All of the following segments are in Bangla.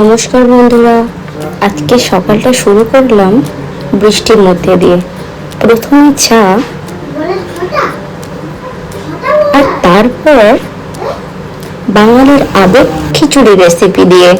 নমস্কার বন্ধুরা, আজকে সকালটা শুরু করলাম বৃষ্টির মধ্যে দিয়ে। প্রথমে চা, আর তারপর বাঙালির আবেগ খিচুড়ি রেসিপি দিয়ে।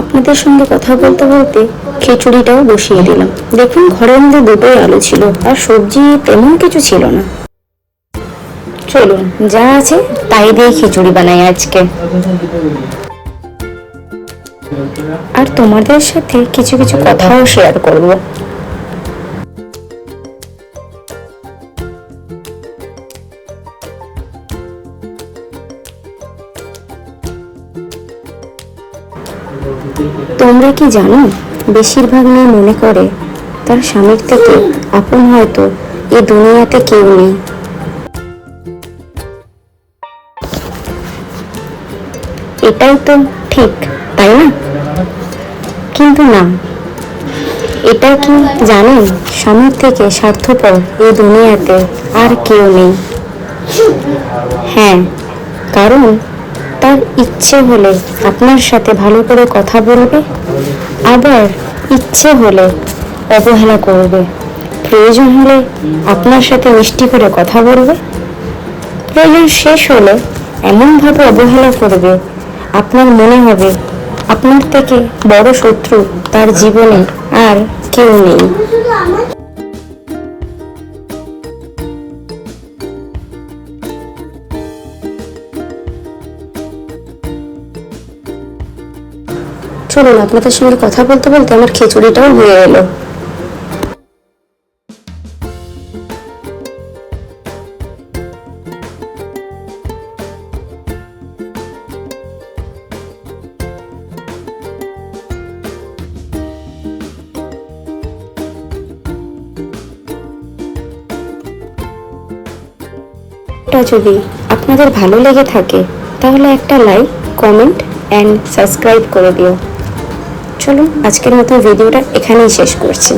আপনাদের সঙ্গে কথা বলতে বলতে খিচুড়িটাও বসিয়ে দিলাম। দেখুন ঘরের মধ্যে দুটোই আলু ছিল আর সবজি তেমন কিছু ছিল না। চলুন, যা আছে তাই দিয়ে খিচুড়ি বানাই আজকে। আর তোমাদের সাথে কিছু কিছু কথাও শেয়ার করব। তোমরা কি জানো, বেশিরভাগ মেয়ে মনে করে তার স্বামীর থেকে আপন হয়তো এই দুনিয়াতে কেউ নেই। এটাই তো ঠিক, তাই না? কিন্তু না, এটা কি জানেন, স্বামীর থেকে স্বার্থপর এই দুনিয়াতে আর কেউ নেই। হ্যাঁ কারণ তার ইচ্ছে হলে আপনার সাথে ভালো করে কথা বলবে, আবার ইচ্ছে হলে অবহেলা করবে। প্রয়োজন হলে আপনার সাথে মিষ্টি করে কথা বলবে। প্রয়োজন শেষ হলে এমনভাবে অবহেলা করবে, আপনার মনে হবে আপনার থেকে বড় শত্রু তার জীবনে আর কেউ নেই। চলুন আপনাদের সঙ্গে কথা বলতে বলতে আমার খিচুড়িটাও হয়ে এলো। যদি আপনাদের ভালো লেগে থাকে, তাহলে একটা লাইক কমেন্ট অ্যান্ড সাবস্ক্রাইব করে দিও। চলুন আজকের মতো ভিডিওটা এখানেই শেষ করছি।